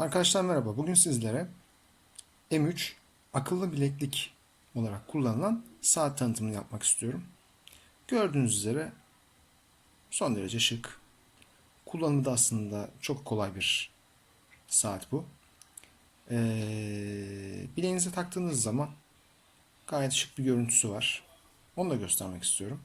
Arkadaşlar merhaba. Bugün sizlere M3 akıllı bileklik olarak kullanılan saat tanıtımını yapmak istiyorum. Gördüğünüz üzere son derece şık. Kullanımı da aslında çok kolay bir saat bu. Ee, bileğinize taktığınız zaman gayet şık bir görüntüsü var. Onu da göstermek istiyorum.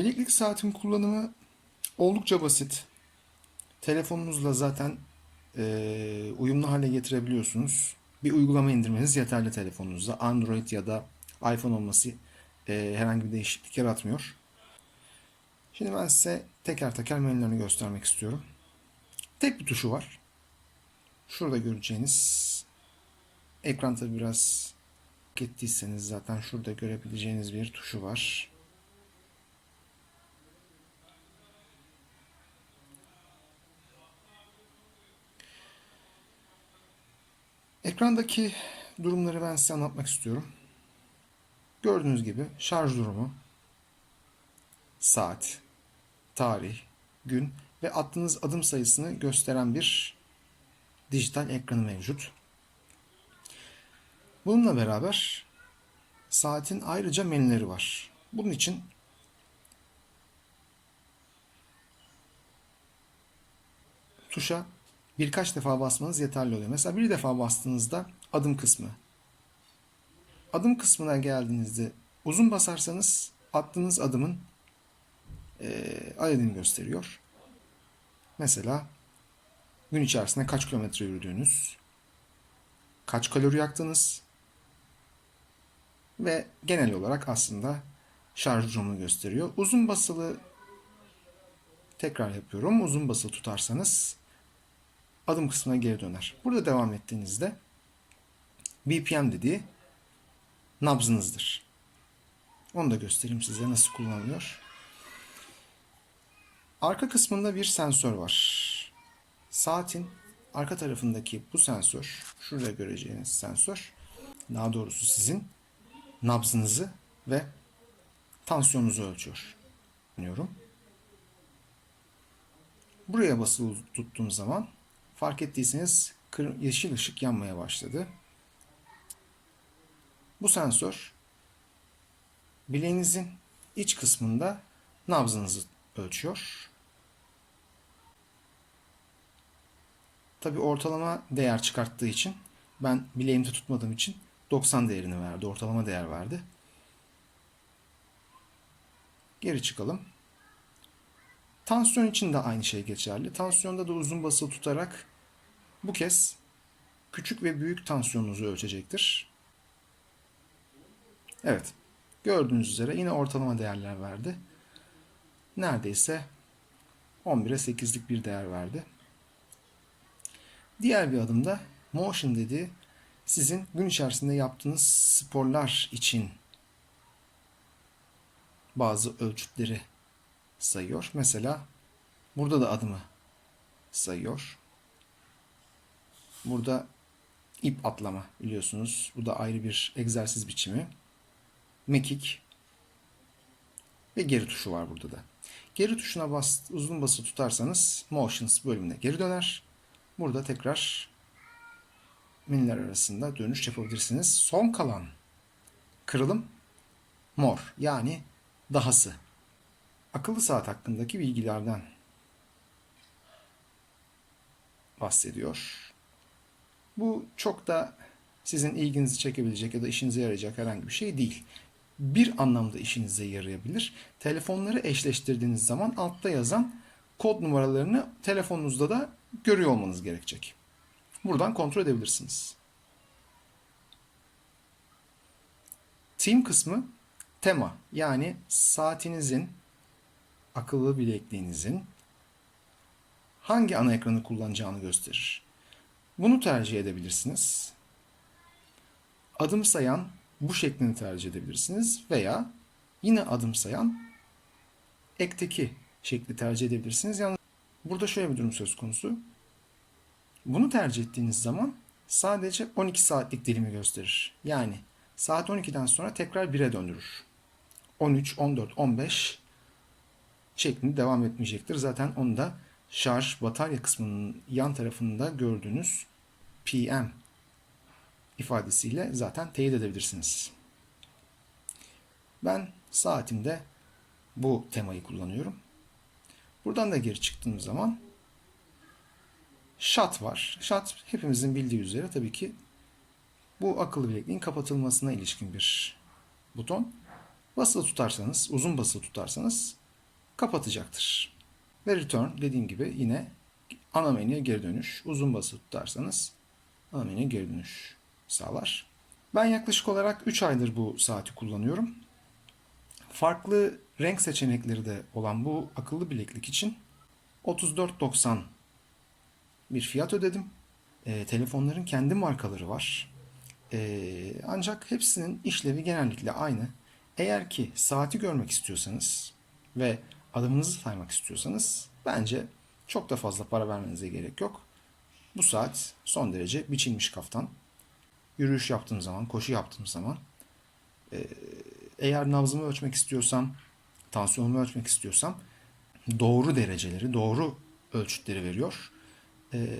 Bileklik saatin kullanımı oldukça basit. Telefonunuzla zaten e, uyumlu hale getirebiliyorsunuz. Bir uygulama indirmeniz yeterli telefonunuzda. Android ya da iPhone olması e, herhangi bir değişiklik yaratmıyor. Şimdi ben size teker teker menülerini göstermek istiyorum. Tek bir tuşu var. Şurada göreceğiniz ekran tabi biraz ettiyseniz zaten şurada görebileceğiniz bir tuşu var. Ekrandaki durumları ben size anlatmak istiyorum. Gördüğünüz gibi şarj durumu, saat, tarih, gün ve attığınız adım sayısını gösteren bir dijital ekranı mevcut. Bununla beraber saatin ayrıca menüleri var. Bunun için tuşa birkaç defa basmanız yeterli oluyor. Mesela bir defa bastığınızda adım kısmı. Adım kısmına geldiğinizde uzun basarsanız attığınız adımın e, adedini gösteriyor. Mesela gün içerisinde kaç kilometre yürüdüğünüz, kaç kalori yaktınız ve genel olarak aslında şarj durumunu gösteriyor. Uzun basılı tekrar yapıyorum. Uzun basılı tutarsanız adım kısmına geri döner. Burada devam ettiğinizde BPM dediği nabzınızdır. Onu da göstereyim size nasıl kullanılıyor. Arka kısmında bir sensör var. Saatin arka tarafındaki bu sensör, şurada göreceğiniz sensör, daha doğrusu sizin nabzınızı ve tansiyonunuzu ölçüyor. Diyorum. Buraya basılı tuttuğum zaman fark ettiyseniz yeşil ışık yanmaya başladı. Bu sensör bileğinizin iç kısmında nabzınızı ölçüyor. Tabi ortalama değer çıkarttığı için ben bileğimde tutmadığım için 90 değerini verdi. Ortalama değer verdi. Geri çıkalım. Tansiyon için de aynı şey geçerli. Tansiyonda da uzun basılı tutarak bu kez küçük ve büyük tansiyonunuzu ölçecektir. Evet. Gördüğünüz üzere yine ortalama değerler verdi. Neredeyse 11'e 8'lik bir değer verdi. Diğer bir adımda motion dediği sizin gün içerisinde yaptığınız sporlar için bazı ölçütleri sayıyor. Mesela burada da adımı sayıyor. Burada ip atlama biliyorsunuz. Bu da ayrı bir egzersiz biçimi. Mekik ve geri tuşu var burada da. Geri tuşuna bas, uzun bası tutarsanız Motions bölümüne geri döner. Burada tekrar menüler arasında dönüş yapabilirsiniz. Son kalan kırılım mor yani dahası. Akıllı saat hakkındaki bilgilerden bahsediyor. Bu çok da sizin ilginizi çekebilecek ya da işinize yarayacak herhangi bir şey değil. Bir anlamda işinize yarayabilir. Telefonları eşleştirdiğiniz zaman altta yazan kod numaralarını telefonunuzda da görüyor olmanız gerekecek. Buradan kontrol edebilirsiniz. Team kısmı tema yani saatinizin, akıllı bilekliğinizin hangi ana ekranı kullanacağını gösterir. Bunu tercih edebilirsiniz. Adım sayan bu şeklini tercih edebilirsiniz veya yine adım sayan ekteki şekli tercih edebilirsiniz. Yani burada şöyle bir durum söz konusu. Bunu tercih ettiğiniz zaman sadece 12 saatlik dilimi gösterir. Yani saat 12'den sonra tekrar 1'e döndürür. 13, 14, 15 şeklinde devam etmeyecektir. Zaten onu da şarj batarya kısmının yan tarafında gördüğünüz PM ifadesiyle zaten teyit edebilirsiniz. Ben saatimde bu temayı kullanıyorum. Buradan da geri çıktığım zaman shut var. Shut hepimizin bildiği üzere tabii ki bu akıllı bilekliğin kapatılmasına ilişkin bir buton. Basılı tutarsanız, uzun basılı tutarsanız kapatacaktır. Ve return dediğim gibi yine ana menüye geri dönüş. Uzun basılı tutarsanız ana menüye geri dönüş sağlar. Ben yaklaşık olarak 3 aydır bu saati kullanıyorum. Farklı renk seçenekleri de olan bu akıllı bileklik için 34.90 bir fiyat ödedim. E, telefonların kendi markaları var. E, ancak hepsinin işlevi genellikle aynı. Eğer ki saati görmek istiyorsanız ve adımınızı saymak istiyorsanız bence çok da fazla para vermenize gerek yok. Bu saat son derece biçilmiş kaftan. Yürüyüş yaptığım zaman, koşu yaptığım zaman e, eğer nabzımı ölçmek istiyorsam, tansiyonumu ölçmek istiyorsam doğru dereceleri, doğru ölçütleri veriyor. E,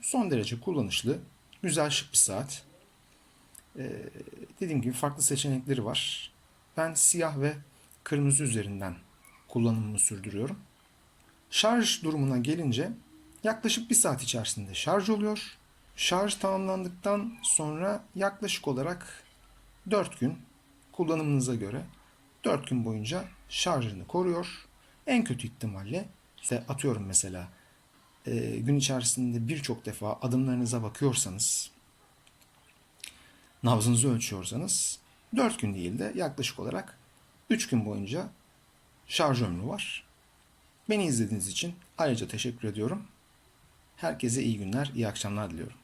son derece kullanışlı, güzel şık bir saat. E, dediğim gibi farklı seçenekleri var. Ben siyah ve kırmızı üzerinden kullanımımı sürdürüyorum. Şarj durumuna gelince yaklaşık bir saat içerisinde şarj oluyor. Şarj tamamlandıktan sonra yaklaşık olarak 4 gün kullanımınıza göre 4 gün boyunca şarjını koruyor. En kötü ihtimalle ise atıyorum mesela e, gün içerisinde birçok defa adımlarınıza bakıyorsanız nabzınızı ölçüyorsanız 4 gün değil de yaklaşık olarak 3 gün boyunca şarj ömrü var. Beni izlediğiniz için ayrıca teşekkür ediyorum. Herkese iyi günler, iyi akşamlar diliyorum.